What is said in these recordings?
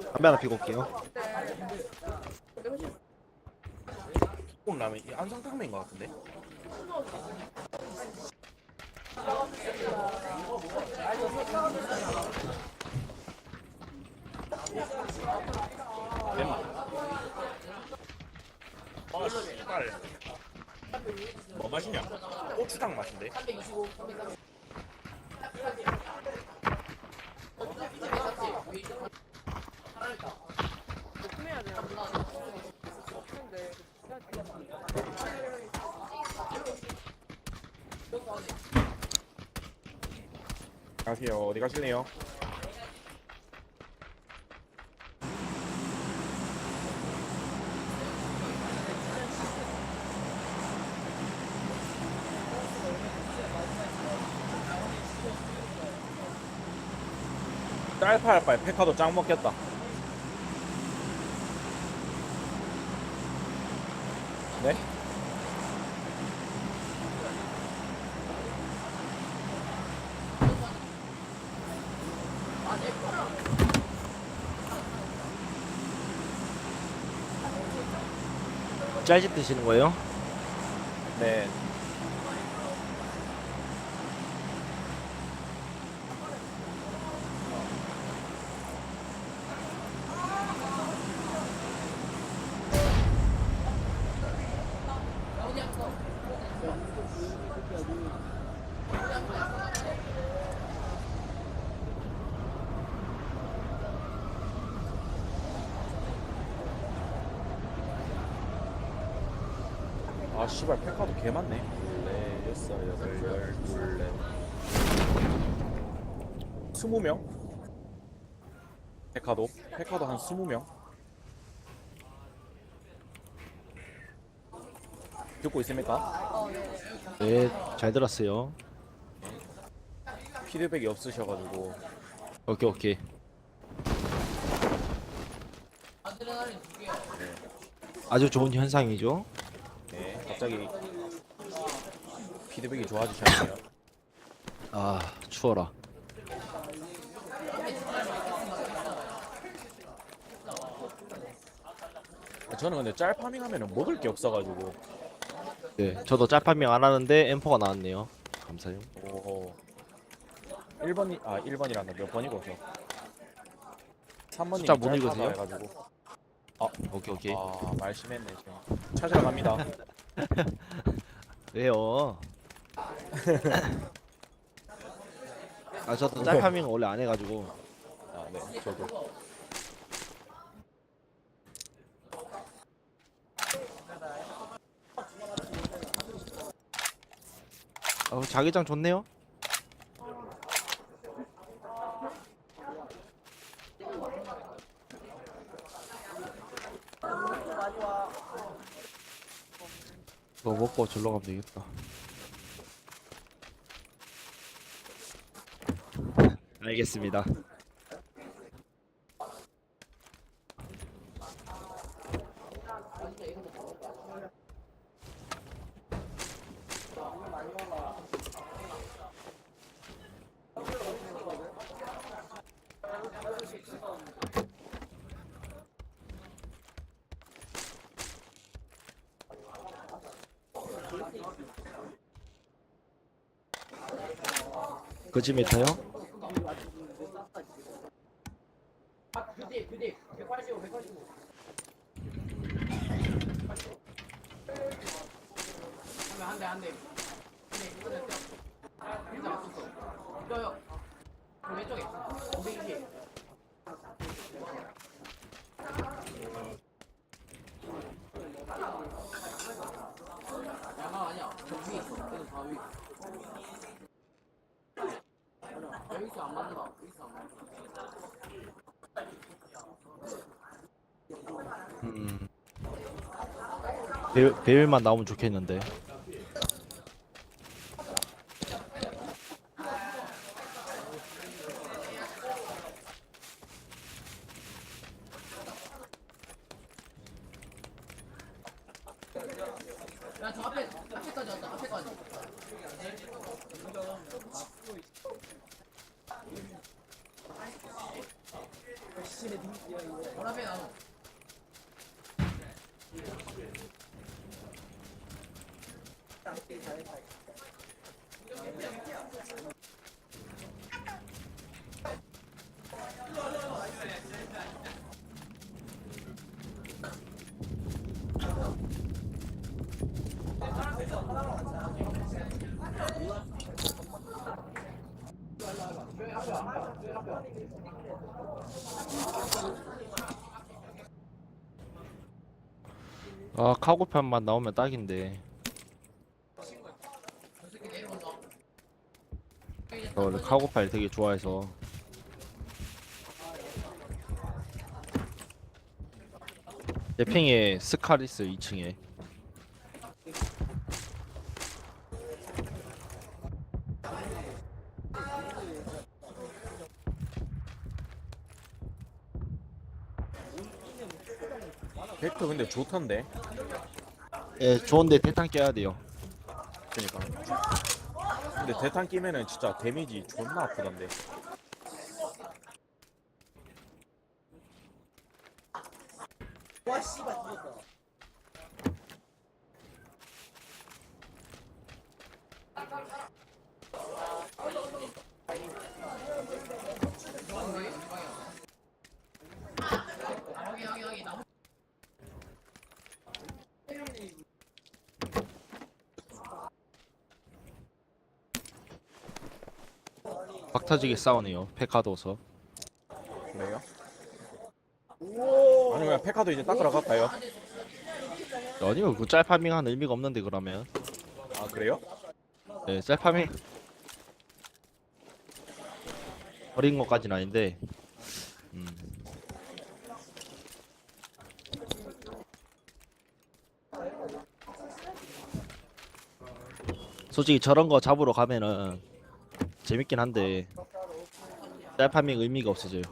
담배 하나 피고 올게요. 볶음 라면 이 안성탕면인 것 같은데. 대박. 아, 씨발. 뭐 맛이냐? 고추장 맛인데. 해야 돼요. 근데 가세요. 어디 가실래요? 짤파할 바에 페카도 짱 먹겠다. 짤집 드시는 거예요? 네. 아 씨발 페카도 개 많네. 네, 여섯, 여덟, 열, 둘, 넷. 스무 명. 페카도 페카도 한 스무 명. 듣고 있습니까? 네, 잘 들었어요. 피드백이 없으셔가지고 오케이, 오케이. 아주 좋은 현상이죠. 네, 갑자기 피드백이 좋아지셨네요. 아, 추워라. 저는 근데 짤 파밍하면은 먹을 게 없어가지고 네, 저도 짤파밍 안 하는데 M4가 나왔네요. 감사해요. 오 1번이 아 1번이란다 몇 번이고 저 3번이 숫자 못 읽으세요? 해가지고 오케이, 오케이. 아 말심했네 지금 찾으러 갑니다 왜요? 아, 저도 짤파밍 원래 안 해가지고. 아 네 저도 아, 자기장 좋네요. 뭐 먹고 절로 가면 되겠다. 알겠습니다. 거지메타요? 배율, 배율만 나오면 좋겠는데. 아 카고편만 나오면 딱인데. 저 원래 카고팔 되게 좋아해서. 내 핑에 스칼 있어 2층에 근데 좋던데. 예 좋은데 대탄 깨야 돼요 그니까. 근데 대탄 끼면은 진짜 데미지 존나 아프던데. 터지게 싸우네요 페카도서 그래요? 아니 그냥 페카도 이제 닦으러 갈까요? 아니요 그 짤파밍 한 의미가 없는데 그러면 아 그래요? 네 짤파밍 버린 것까진 아닌데 음. 솔직히 저런 거 잡으러 가면은 재밌긴 한데 짤파밍 의미가 없어져요.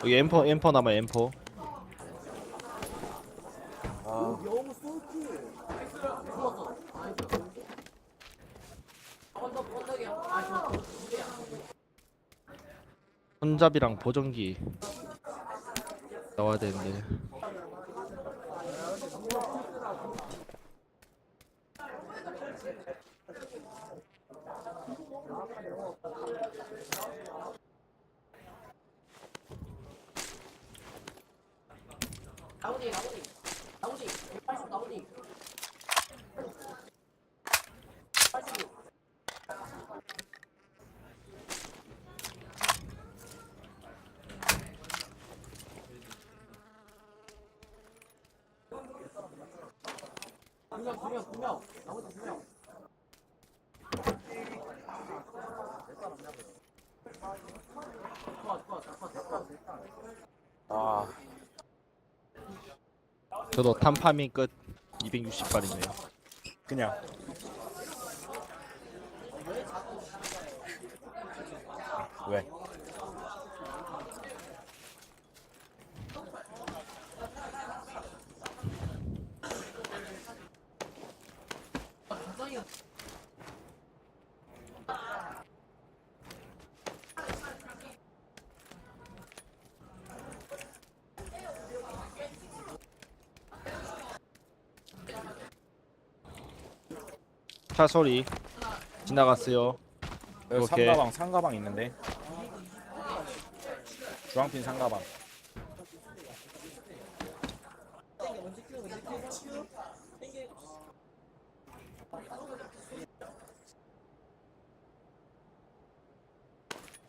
여기 엠퍼 엠퍼 남아 엠퍼 아 손잡이랑 보정기 나와야 되는데 아, 저도 탄파밍 끝 260발이네요 그냥 왜? 차 소리. 지나갔어요. 여기 오케이. 상가방 상가방 있는데. 주황핀 상가방.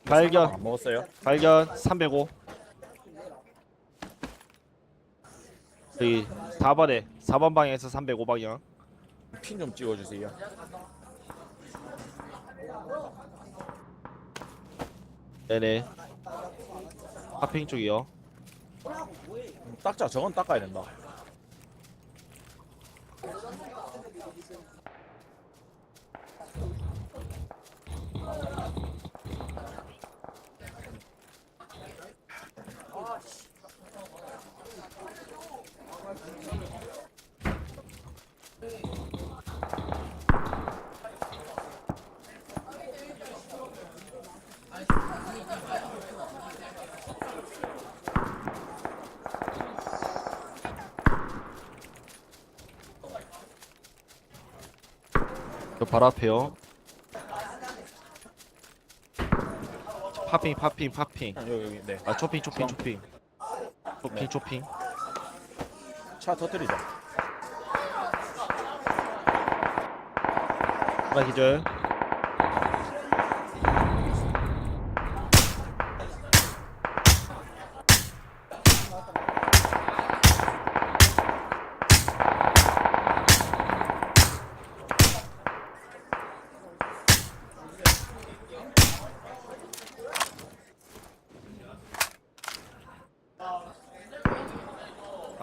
발견. 안 먹었어요? 발견. 305 여기 4번에 4번 방향에서 305 방향 핀 좀 찍어주세요. 네네. 하핑 쪽이요. 닦자. 저건 닦아야 된다 바로 앞에요. 파핑 파핑 파핑. 여기 여기 네. 아 초핑 초핑 중. 초핑. 초핑 네. 초핑. 차 터뜨리자. 하나 기절.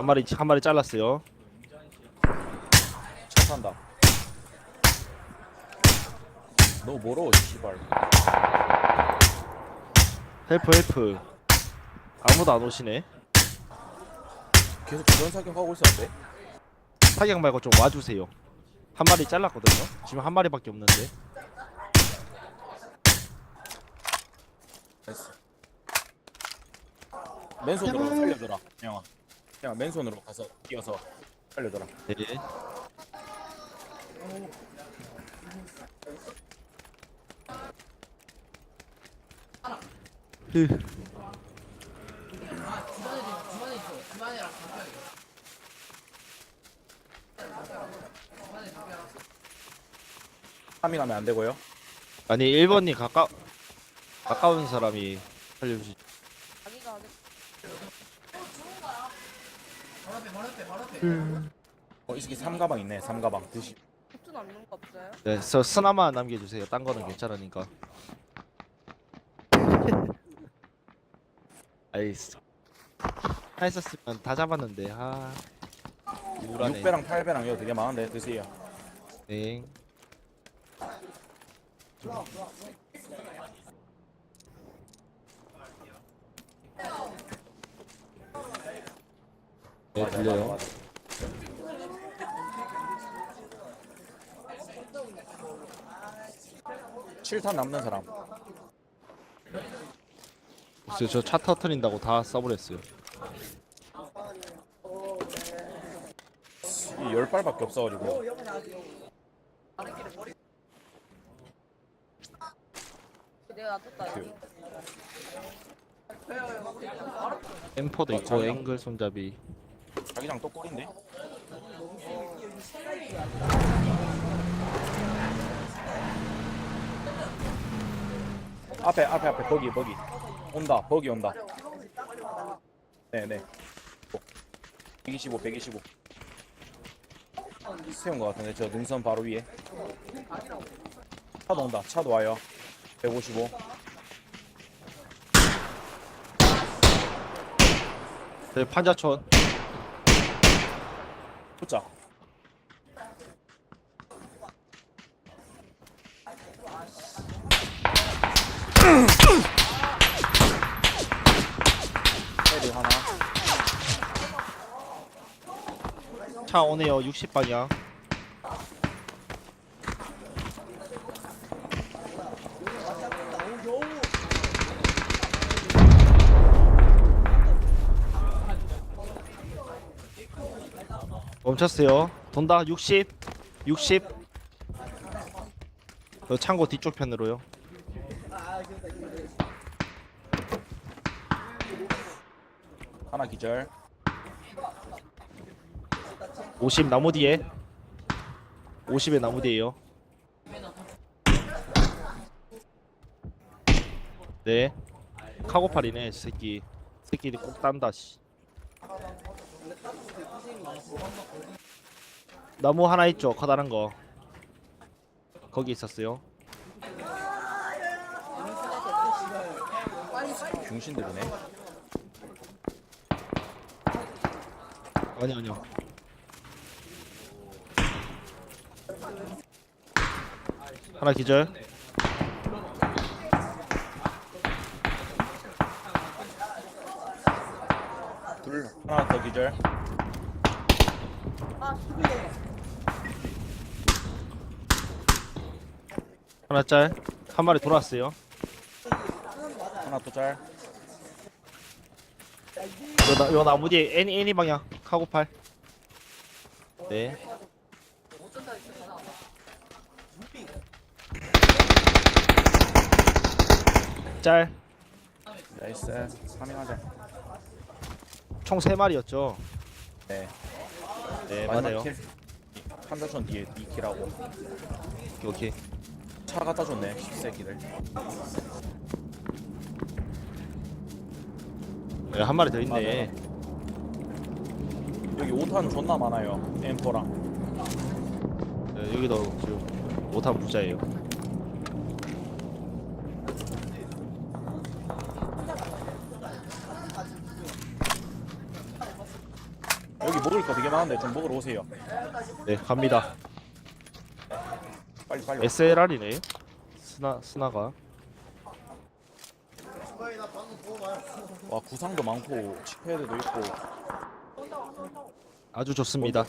한 마리 한 마리 잘랐어요. 차 탄다. 너 멀어 씨발. 헬프 헬프. 아무도 안 오시네. 계속 주변 사격하고 있었는데. 사격 말고 좀 와주세요. 한 마리 잘랐거든요. 지금 한 마리밖에 없는데. 됐어. 맨손으로 살려줘라. 형아. 그냥 맨손으로 가서 뛰어서 살려줘라. 네. 흐. 파밍하면 안 되고요. 아니 1번님 가까 가까운 사람이 살려주시. 자기가 하겠 어, 이 새끼 삼가방 있네. 삼가방 드시. 붙은 않는 거 없어요? 네, 저 스나만 남겨주세요. 딴 거는 괜찮으니까. 아이스. 했었으면 다 잡았는데 아. 우울하네. 6배랑 8배랑 이거 되게 많은데 드세요. 네. 네 들려요. 맞아, 맞아. 칠탄 남는 사람. 글쎄요, 저차 터트린다고 다 써버렸어요. 이 열 발밖에 없어가지고. 내가 놔뒀다 여기. 엠퍼도 있고. 앵글 손잡이. 자기장 또 꼴인데? 앞에 앞에 앞에. 버기 버기. 온다. 버기 온다. 네네. 125 125 세운 것 같은데 저 능선 바로 위에. 차도 온다. 차도 와요. 155 네, 판자촌. 붙자 헤드 하나 차 오네요. 60방향. 멈췄어요. 돈다. 60. 60. 그 창고 뒤쪽 편으로요. 하나 기절 50 나무 뒤에. 50의 나무 뒤에요. 네. 카고팔이네, 저 새끼. 새끼들이 꼭 딴다, 씨. 나무 하나 있죠, 커다란 거. 거기 있었어요. 중신들이네 아니, 아니요. 하나 기절. 둘 하나 더 기절 하나 짤. 한 마리 돌았어요. 하나 또짤 요, 나, 요 나무 뒤에 애니 애니 방향 카고팔 네 짤. 나이스. 3인하자. 총 3마리였죠. 네. 네, 맞아요. 킬. 판자촌 뒤에 2킬하고 오케이, 오케이. 차 갖다 줬네. 새끼들. 네, 한 마리 더 있네. 여기 5탄 존나 많아요. M4랑. 네, 여기도 지금 못한 부자예요. 먹을 거 되게 많은데 좀 먹으러 오세요. 네, 갑니다. 빨리 빨리. SLR이네. 스나 스나가. 와 구상도 많고 칙패드도 있고 아주 좋습니다.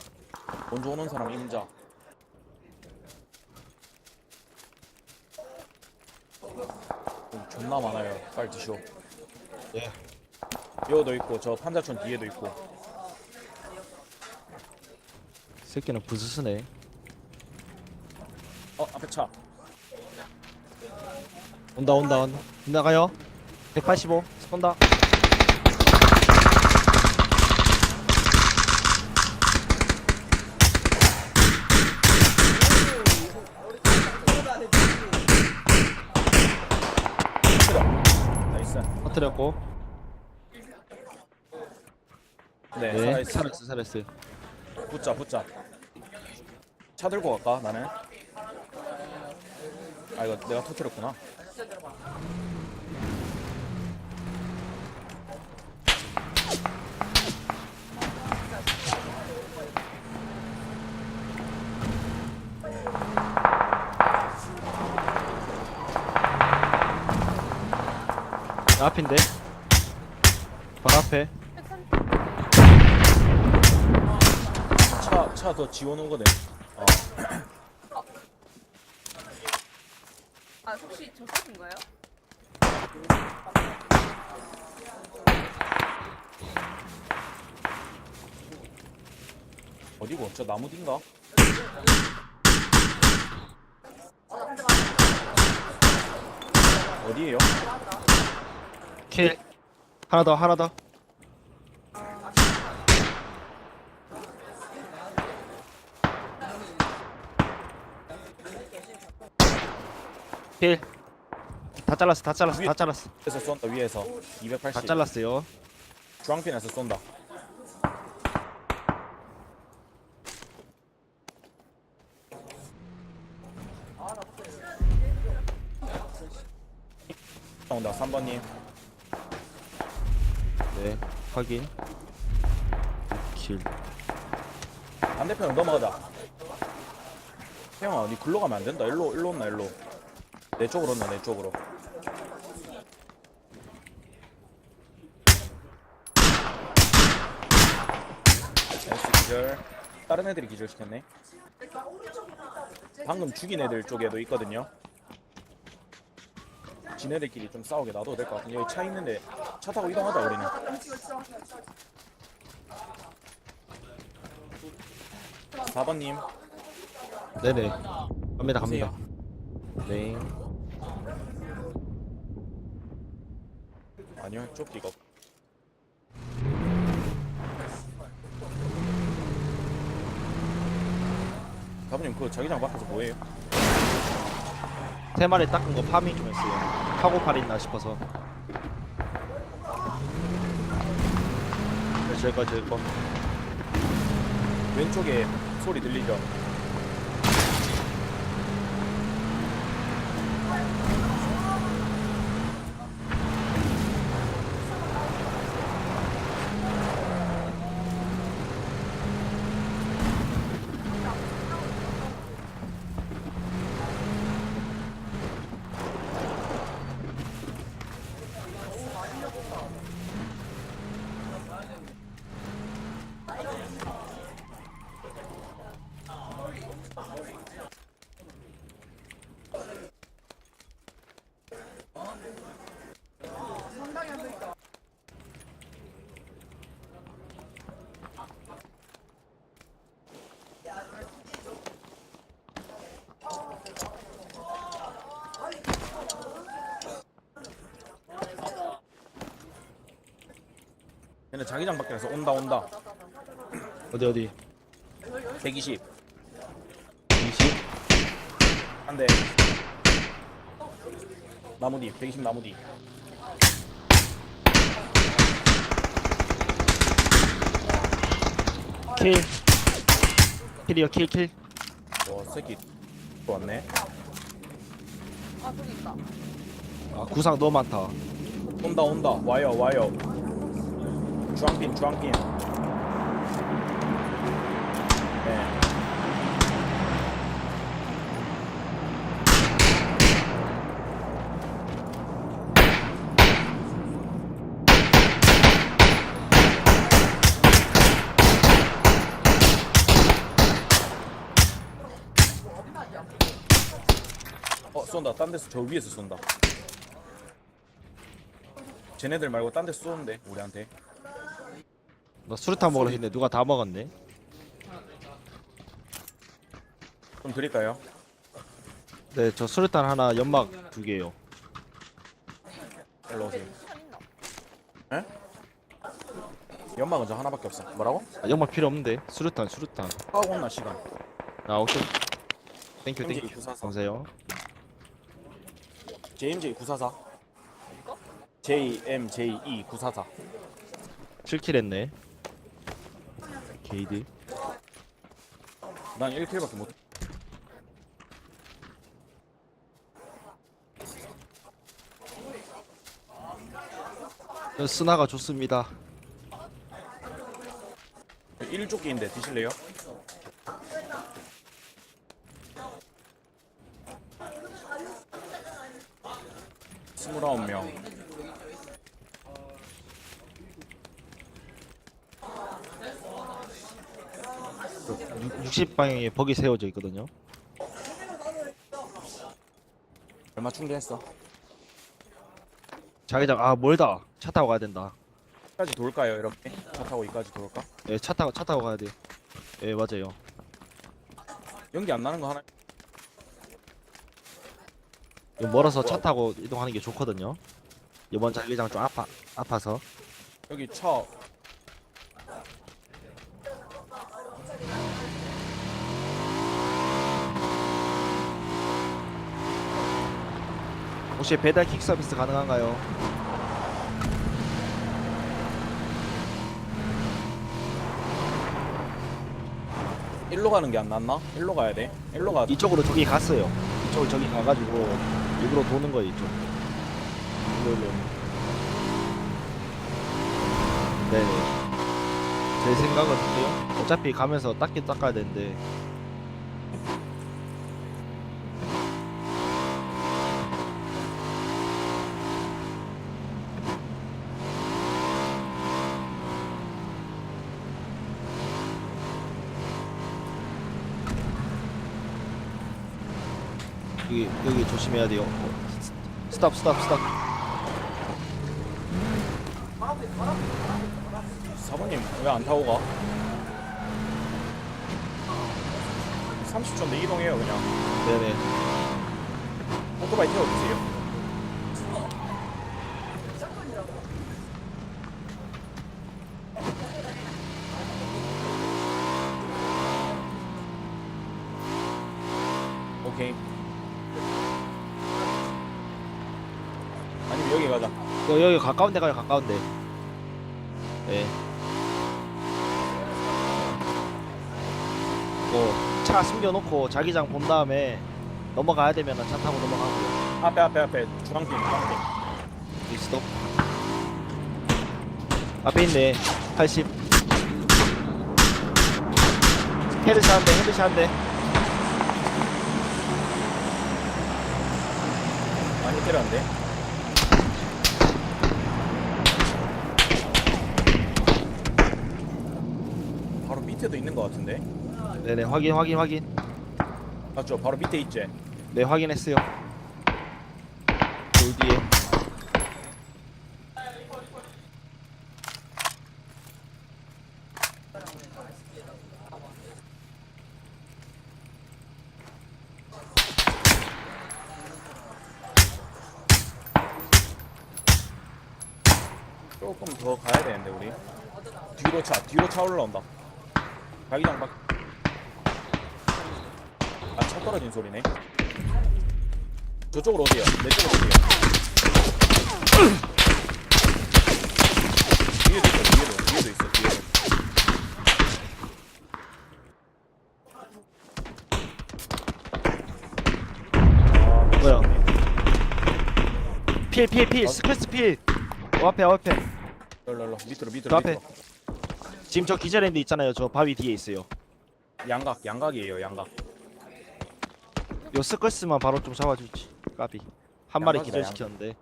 먼저 오는 사람 임자. 존나 많아요. 빨리 드시오. 예. 여기도 있고 저 판자촌 뒤에도 있고. 새끼는 부스스네. 어 앞에 차. 온다 온다 온다. 나가요. 185. 쏜다. 나이스. 터뜨렸고. 네, 네. 살아있어. 살았어 살았어. 붙자 붙자. 차 들고 갈까 나는? 아 이거 내가 터뜨렸구나. 앞인데. 바로 앞에. 차 차 더 지원 오거든. 저 사진가요? 어디고? 저 나무 뒤인가? 어디에요? 킬. 하나 더 하나 더. 킬. 다 잘랐어 다 잘랐어 다 잘랐어. 위에서 쏜다 위에서. 다280 잘랐어요. 주황핀에서 쏜다. 온다 3번님. 네 확인. 킬. 반대편으로 넘어가자. 태영아 니 글로 가면 안 된다. 일로 일로 온나 일로. 내 쪽으로 온나 내 쪽으로 나이스 기절 다른 애들이 기절시켰네 방금 죽인 애들 쪽에도 있거든요 지네들끼리 좀 싸우게 놔둬도 될 것 같은데 여기 차 있는데 차 타고 이동하자 우리는 사번님 네네. 갑니다 갑니다. 오세요. 네. 아니요 쫓기가 가부님 그 자기장 밖에서 뭐해요? 세 마리 닦은 거 파밍 좀 했어요. 카고팔 있나 싶어서. 네, 저거 저거. 왼쪽에 소리 들리죠? 얘네 자기장 밖에서 온다 온다. 어디 어디? 120 20 한대. 나무 뒤 120 나무 뒤 킬. 킬이요 킬킬. 와, 새끼 또 왔네. 아. 아 구상 너무 많다. 온다, 온다. 와요, 와요. 주황핀, 주황핀. 네. 어, 쏜다. 딴 데서 저 위에서 쏜다. 쟤네들 말고 딴 데서 쏘는데 우리한테. 나 수류탄 먹으러 했는데 누가 다 먹었네 좀 드릴까요? 네 저 수류탄 하나 연막 두 개요 일로 오세요. 산 있나? 연막은 저 하나밖에 없어. 뭐라고? 아, 연막 필요 없는데 수류탄 수류탄 하고 온나 시간. 아 오케이 땡큐 땡큐 944. 감사해요 JMJ 944. JMJE 944. 7킬 했네 게이드 난 1킬밖에 못. 스나가 좋습니다 1조끼인데 드실래요? 스물아홉 명. 60방향에 버기 세워져 있거든요 얼마 충전했어? 자기장 아 멀다 차 타고 가야 된다 까지 돌까요 이렇게? 차 타고 이까지 돌까? 예, 차 타고 차 타고 가야 돼. 예, 맞아요. 연기 안 나는 거 하나? 이거 멀어서 차 타고 이동하는 게 좋거든요. 이번 자기장 좀 아파 아파서. 여기 차 혹시 배달 킥 서비스 가능한가요? 일로 가는 게 안 낫나? 일로 가야 돼. 일로 가. 이쪽으로 저기 갔어요. 이쪽으로 저기 가가지고 일부러 도는 거예요 이쪽. 일로 일로. 네네. 제 생각은 어때요? 어차피 가면서 닦긴 닦아야 되는데 여기 조심해야 돼요. 어, 스- 스탑 스탑 스탑. 사모님 왜 안 타고 가? 30초인데 이동해요 그냥. 네네. 오토바이 태워주세요. 오케이. 아니면 여기 가자. 여기, 가까운 데 가요 가까운 데. 예. 뭐차 숨겨놓고 자기장 본 다음에 넘어가야 되면 차 타고 넘어가고요. 앞에 앞에 앞에 주황빛 주황빛. 여기 스톱. 앞에 있네. 80. 헤드샷 한 대, 헤드샷 한 대. 많이 때렸는데. 밑에도 있는 것 같은데. 네네, 확인, 확인, 확인. 맞죠? 바로 밑에 있지. 네, 확인했어요. 돌 뒤에. 조금 더 가야 되는데 우리. 뒤로 차 뒤로 차 올라온다 자기장 밖 아차 떨어진 소리네 저쪽으로 오세요 내 쪽으로 오세요 뒤에도 있어 뒤에도 뒤에도 있어 뒤에도 아, 뭐야? 필 필 필 스크래스 필. 어, 앞에 어, 앞에. 일로 일로 밑으로 밑으로 저 앞에. 밑으로. 지금 저 기절했는데 있잖아요. 저 바위 뒤에 있어요. 양각 양각이에요 양각 요 스크래스만 바로 좀 잡아주지. 까비. 한 마리 양각이다, 기절시켰는데.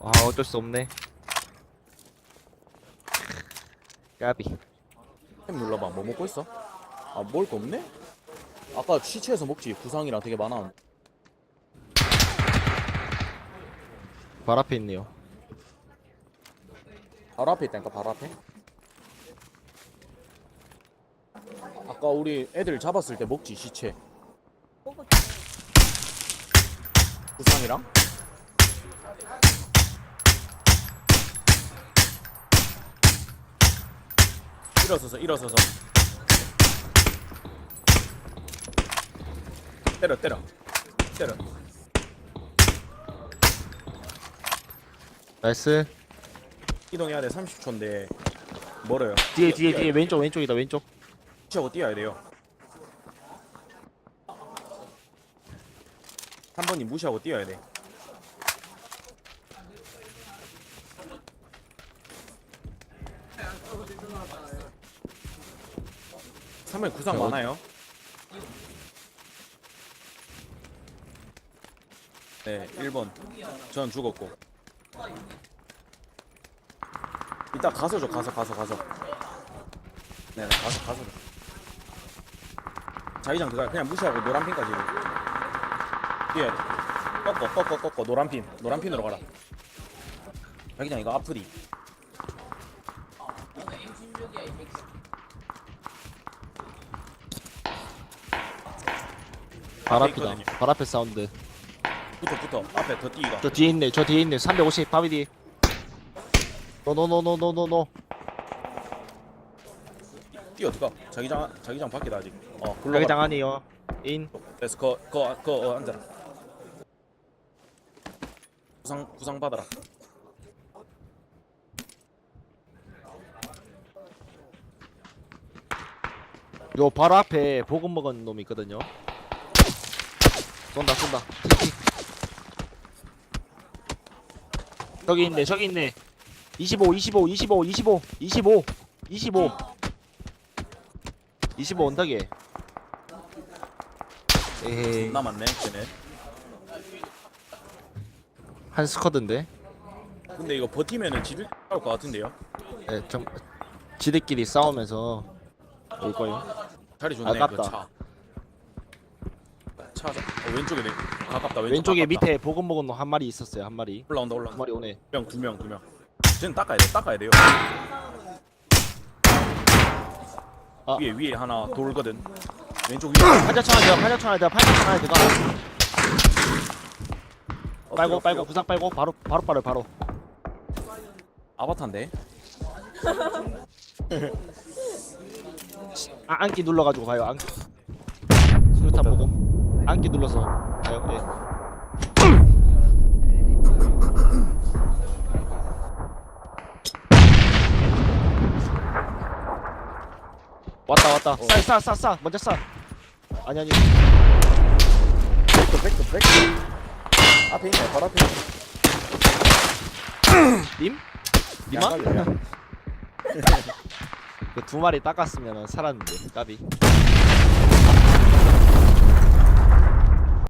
아 어쩔 수 없네. 까비. 햄 눌러봐 뭐 먹고 있어? 아 먹을 거 없네? 아까 시체에서 먹지 구상이랑 되게 많아 발 앞에 있네요. 바로 앞에 있다니까 바로 앞에? 아까 우리 애들 잡았을 때 먹지 시체. 뽑을 구상이랑? 일어서서 일어서서. 때려 때려. 때려 나이스. 이동해야 돼 30초인데. 멀어요. 뒤에 뒤에 뒤에. 돼. 왼쪽 왼쪽이다 왼쪽. 치고 뛰어야 돼요. 한 번님 무시하고 뛰어야 돼. 삼번 구상 자, 어디- 많아요. 네 1번. 전 죽었고 이따 가서 줘 가서 가서 가서 네네 가서 가서 줘 자기장 그거 그냥 무시하고 노란 핀까지 뛰어야 돼 꺾어 꺾어 꺾어 노란 핀 노란 핀으로 가라 자기장 이거 아프디 발 앞이다. 있거든요. 발 앞에 사운드. 붙어 붙어 앞에 더 뛰기가 저 뒤에 있네. 저 뒤에 있네. 350 바위 뒤. 노노노노노노노. 뛰어 들어가 자기장 자기장 밖에다 아직 어 굴러가 자기장 아니요. 인. 그래서 거, 거, 거, 어, 앉아라. 구상, 구상 받아라. 요 바로 앞에 보금 먹은 놈이 있거든요. 쏜다 쏜다. 저기 있네 저기 있네. 25 25 25 25 25 25 25 언덕에. 에헤이 남았네, 쟤네. 한 스쿼드인데. 근데 이거 버티면은 지들 나올 것 같은데요? 예, 좀 지들끼리 싸우면서 올 거예요. 자리 좋네, 아깝다. 그 차. 차, 자- 어, 왼쪽에 네. 가깝다, 왼쪽 왼쪽에 가깝다. 밑에 보금 먹은 놈한 마리 있었어요. 한 마리. 올라온다, 한 올라온다. 마리 오네. 두 명, 두 명, 두 명. 쟤는 닦아야 돼, 닦아야 돼요. 아. 위에, 위에 하나 돌거든. 왼쪽 위에. 판자총 하나 더, 판자총 하나 더, 판자총 하나 더. 빨고 빨고. 구상 빨고 바로 바로 바로 바로. 아바타인데? 아, 안기 눌러가지고 가요. 안기. 수류탄 보고. 안기 눌러서 가요. 예. 왔다 왔다. 싸싸싸 싸. 먼저 싸. 아니 아니. 백도, 백도, 백도. 앞에 있네, 바로 앞에 있네. 님? 님아? 양각이야. 그두 마리 닦았으면 살았는데. 까비.